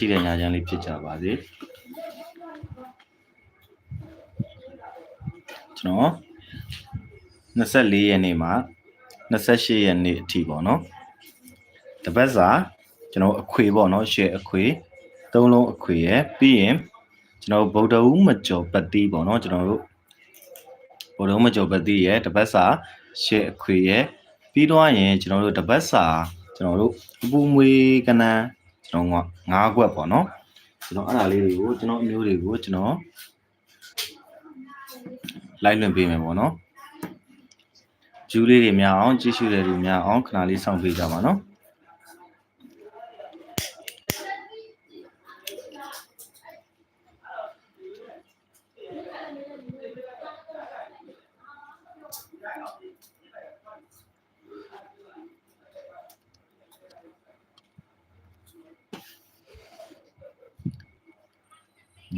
ရှိတဲ့ညာချမ်းလေးဖြစ်ကြပါစေကျွန်တော်24ရက်နေ့မှာ28ရက်နေ့အထိပေါ့နော်တပတ်စာကျွန်တော်အခွေပေါ့နော်ရှယ်အခွေသုံးလုံးအခွေရယ်ပြီးရင်ကျွန်တော်ဗုဒ္ဓဦးမကျော်ပတ်တိပေါ့နော်ကျွန်တော်တို့ဗုဒ္ဓဦးမကျော်ပတ်တိရယ်တပတ်စာရှယ်အခွေရယ်ပြီးတော့ရင်ကျွန်တော်တို့တပတ်စာကျွန်တော်တို့အပူမွေကနန်း ကျွန်တော်ငါးခွက်ပေါ့နော်ကျွန်တော်အဲ့ဒါလေးတွေကိုကျွန်တော်အမျိုးတွေကိုကျွန်တော်လိုက်လွှင့်ပေးမယ်ပေါ့နော်ဂျူးလေးတွေများအောင်ကြည့်ရှုတဲ့လူများအောင်ခဏလေးစောင့်ပေးကြပါနော်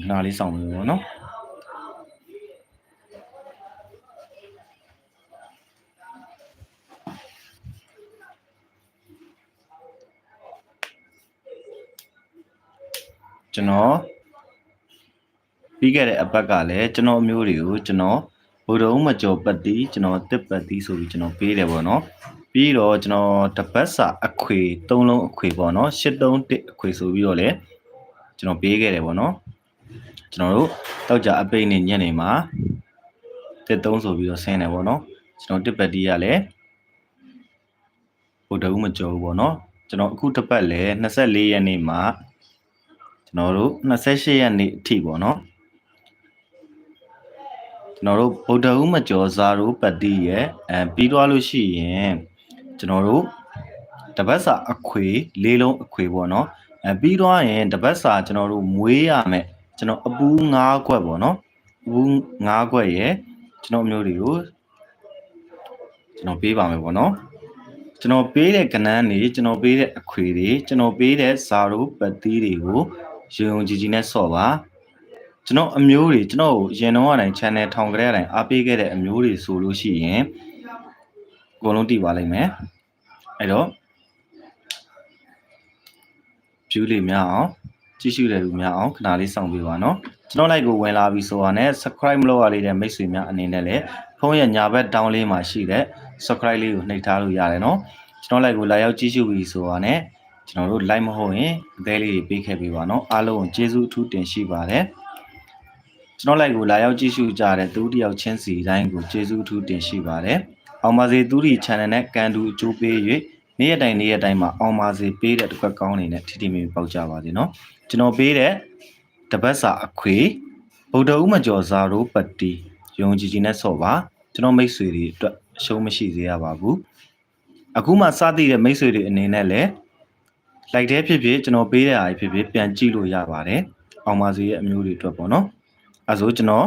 နားလေးစောင့်လို့ပေါ့နော်ကျွန်တော်ပြီးခဲ့တဲ့အပတ်ကလည်းကျွန်တော်အမျိုးတွေကိုကျွန်တော်ဘုဒ္ဓဦးမကျော်ပတ်တီကျွန်တော်တစ်ပတ်တီဆိုပြီးကျွန်တော်ပေးတယ်ပေါ့နော်ပြီးတော့ကျွန်တော်တပတ်စာအခွေ၃လုံးအခွေပေါ့နော်၈တုံးတစ်အခွေဆိုပြီးတော့လည်းကျွန်တော်ပေးခဲ့တယ်ပေါ့နော် ကျွန်တော်တို့တောက်ကြအပိတ်နဲ့ညနေမှာတစ်သုံးဆိုပြီးတော့ဆင်းတယ်ပေါ့နော်ကျွန်တော်တစ်ပတ်တီးရလဲဟိုတကူမကြောဘူးပေါ့နော်ကျွန်တော်အခုတစ်ပတ်လဲ24ရက်နေ့မှာကျွန်တော်တို့28ရက်နေ့အထိပေါ့နော်ကျွန်တော်တို့ဗုဒ္ဓဦးမကျော်ဇာရိုးပတ်တီးရဲ့အဲပြီးသွားလို့ရှိရင်ကျွန်တော်တို့တပတ်စာအခွေလေးလုံးအခွေပေါ့နော်အဲပြီးသွားရင်တပတ်စာကျွန်တော်တို့မွေးရမယ် ကျွန်တော်အပူး9ခွက်ပေါ့နော်အပူး9ခွက်ရယ်ကျွန်တော်အမျိုးတွေကိုကျွန်တော်ပေးပါမယ်ပေါ့နော်ကျွန်တော်ပေးတဲ့ကဏ္ဍနေကျွန်တော်ပေးတဲ့အခွေတွေကျွန်တော်ပေးတဲ့ဇာရိုပတ်တီးတွေကိုရုံရုံကြည်ကြည်နဲ့ဆော့ပါကျွန်တော်အမျိုးတွေကျွန်တော်ကိုရင်တော့အတိုင်း channel ထောင်ကြတဲ့အတိုင်းအားပေးခဲ့တဲ့အမျိုးတွေဆိုလို့ရှိရင်အကုန်လုံးတည်ပါလိမ့်မယ်အဲ့တော့ view လေးများအောင် ကြည့်ရှုတဲ့လူများအောင်ခဏလေးစောင့်ပေးပါနော်ကျွန်တော် like ကိုဝင်လာပြီဆိုတာနဲ့ subscribe မလုပ်ရသေးတဲ့မိတ်ဆွေများအနေနဲ့လည်းဖုန်းရဲ့ညာဘက် down လေးမှာရှိတဲ့ subscribe လေးကိုနှိပ်ထားလို့ရတယ်နော်ကျွန်တော် like ကိုလာရောက်ကြည့်ရှုပြီဆိုတာနဲ့ကျွန်တော်တို့ like မဟုတ်ရင်အသေးလေးတွေပေးခဲ့ပေးပါနော်အားလုံးကိုကျေးဇူးအထူးတင်ရှိပါတယ်ကျွန်တော် like ကိုလာရောက်ကြည့်ရှုကြတဲ့သူတယောက်ချင်းစီတိုင်းကိုကျေးဇူးအထူးတင်ရှိပါတယ်အောင်ပါစေသူဒီ channel နဲ့ကန်တူအကျိုးပေး၍ နေ့ရက်တိုင်းနေ့ရက်တိုင်းမှာအောင်ပါစေပေးတဲ့တစ်ခွက်ကောင်းနေနဲ့ထီထီမီမီပေါက်ကြပါစေနော်ကျွန်တော်ပေးတဲ့တပတ်စာအခွေဗုဒ္ဓဦးမကျော်ဇာရိုးပတ်တီယုံကြည်ကြည်နဲ့ဆော့ပါကျွန်တော်မိတ်ဆွေတွေအတွက်အရှုံးမရှိစေရပါဘူးအခုမှစသည့်တဲ့မိတ်ဆွေတွေအနေနဲ့လည်း like တဲ့ဖြစ်ဖြစ်ကျွန်တော်ပေးတဲ့အားဖြစ်ဖြစ်ပြန်ကြည့်လို့ရပါတယ်အောင်ပါစေရဲ့အမျိုးတွေအတွက်ပေါ့နော်အဲဆိုကျွန်တော်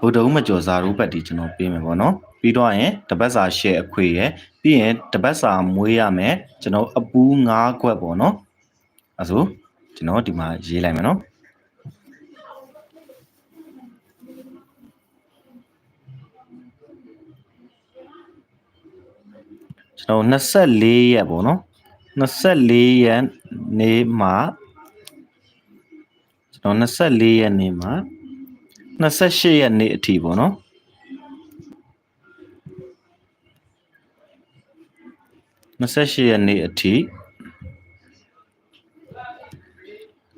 ဗုဒ္ဓဦးမကျော်ဇာရိုးပတ်တီကျွန်တော်ပေးမယ်ပေါ့နော် ပြီးတော့ရင်တပတ်စာ share အခွေရယ်ပြီးရင်တပတ်စာမွေးရမယ်ကျွန်တော်အပူး9ခွက်ပေါ့နော်အဲဆိုကျွန်တော်ဒီမှာရေးလိုက်မယ်နော်ကျွန်တော်24ရက်ပေါ့နော်24ရက်နေ့မှာကျွန်တော်24ရက်နေ့မှာ28ရက်နေ့အထိပေါ့နော် 28ရက်နေ့အထိ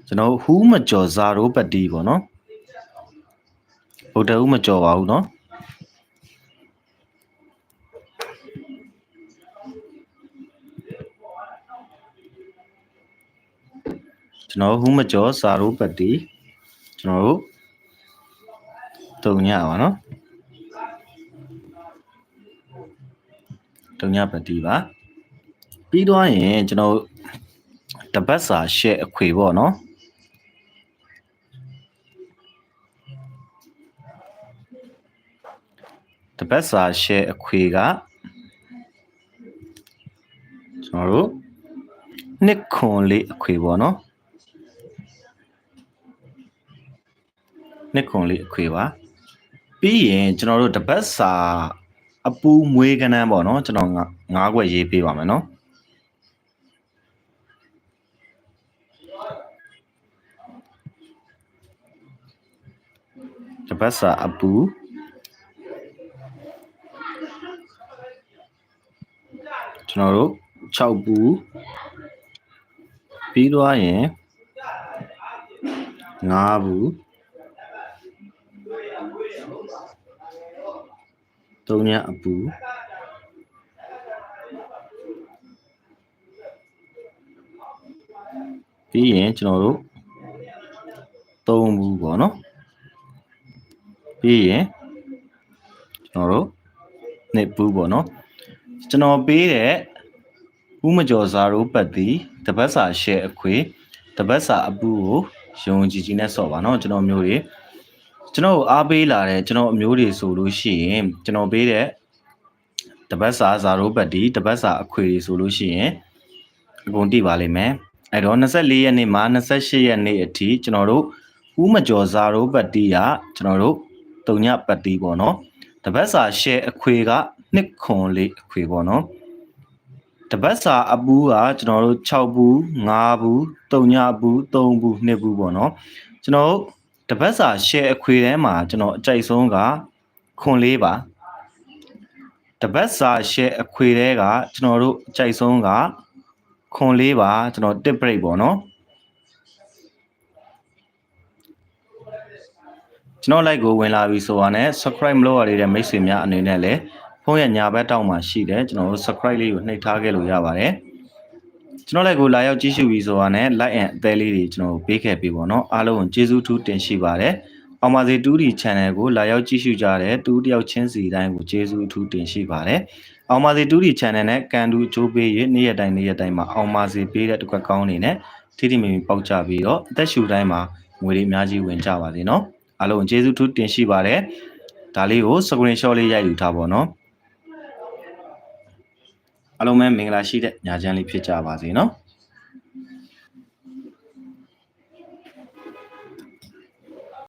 ကျွန်တော်ဟူးမကျော်ဇာရိုပတိပေါ့နော်ဗုဒ္ဓဟူးမကျော်ပါဘူးနော်ကျွန်တော်ဟူးမကျော်ဇာရိုပတိကျွန်တော်တို့တုံညပါနော်တုံညပတိပါ ပြီးတော့ရင်ကျွန်တော်တပတ်စာ share အခွေပေါ့နော်တပတ်စာ share အခွေကကျွန်တော်တို့နှစ်ခွန်လေးအခွေပေါ့နော်နှစ်ခွန်လေးအခွေပါပြီးရင်ကျွန်တော်တို့တပတ်စာအပူမွေးကနန်းပေါ့နော်ကျွန်တော်ငါးခွက်ရေးပေးပါမယ်နော် ပတ်စာအပူကျွန်တော်တို့6ပူပြီးတော့ရင်9ဘူး3ညအပူပြီးရင်ကျွန်တော်တို့3ဘူးပေါ့နော် ပြီးရင်ကျွန်တော်တို့နှစ်ဘူးပေါ့နော်ကျွန်တော်ပေးတဲ့ဦးမကျော်စာရိုးပတ်သည်တပတ်စာရှယ်အခွေတပတ်စာအပူကိုယုံကြည်ကြည်နဲ့ဆော့ပါနော်ကျွန်တော်မျိုးတွေကျွန်တော်ကိုအားပေးလာတဲ့ကျွန်တော်အမျိုးတွေဆိုလို့ရှိရင်ကျွန်တော်ပေးတဲ့တပတ်စာဇာရိုးပတ်ဒီတပတ်စာအခွေတွေဆိုလို့ရှိရင်အကုန်တိပါလိမ့်မယ်အဲ့တော့24ရက်နေ့မှ28ရက်နေ့အထိကျွန်တော်တို့ဦးမကျော်ဇာရိုးပတ်တီကကျွန်တော်တို့ တုံညပတ်တီပေါ့နော်တပတ်စာရှယ်အခွေကနှစ်ခွန်လေးအခွေပေါ့နော်တပတ်စာအပူးကကျွန်တော်တို့6ဘူး5ဘူး3ညဘူး3ဘူး2ဘူးပေါ့နော်ကျွန်တော်တို့တပတ်စာရှယ်အခွေထဲမှာကျွန်တော်အကြိုက်ဆုံးကခွန်လေးပါတပတ်စာရှယ်အခွေထဲကကျွန်တော်တို့အကြိုက်ဆုံးကခွန်လေးပါကျွန်တော်တစ် break ပေါ့နော် ကျွန်တော် like ကိုဝင်လာပြီဆိုတာနဲ့ subscribe မလုပ်ရသေးတဲ့မိတ်ဆွေများအနေနဲ့လည်းဖုန်းရဲ့ညာဘက်တောက်မှာရှိတယ်ကျွန်တော်တို့ subscribe လေးကိုနှိပ်ထားခဲ့လို့ရပါတယ်ကျွန်တော် like ကိုလာရောက်ကြည့်ရှုပြီဆိုတာနဲ့ like and အသေးလေးတွေကျွန်တော်ပေးခဲ့ပြီပေါ့နော်အားလုံးကိုကျေးဇူးထူးတင်ရှိပါတယ်အောင်ပါစေတူဒီ channel ကိုလာရောက်ကြည့်ရှုကြတဲ့တူတယောက်ချင်းစီတိုင်းကိုကျေးဇူးအထူးတင်ရှိပါတယ်အောင်ပါစေတူဒီ channel နဲ့ကန်တူအချိုးပေးရနေ့ရက်တိုင်းနေ့ရက်တိုင်းမှာအောင်ပါစေပေးတဲ့တစ်ခွက်ကောင်းနေနဲ့ထိထိမီမီပေါက်ကြပြီးတော့အသက်ရှူတိုင်းမှာငွေတွေအများကြီးဝင်ကြပါစေနော် အားလုံးကျေးဇူးထူးတင်ရှိပါတယ်ဒါလေးကို screenshot လေးရိုက်ယူထားပါတော့အားလုံးပဲမင်္ဂလာရှိတဲ့ညချမ်းလေးဖြစ်ကြပါစေနော်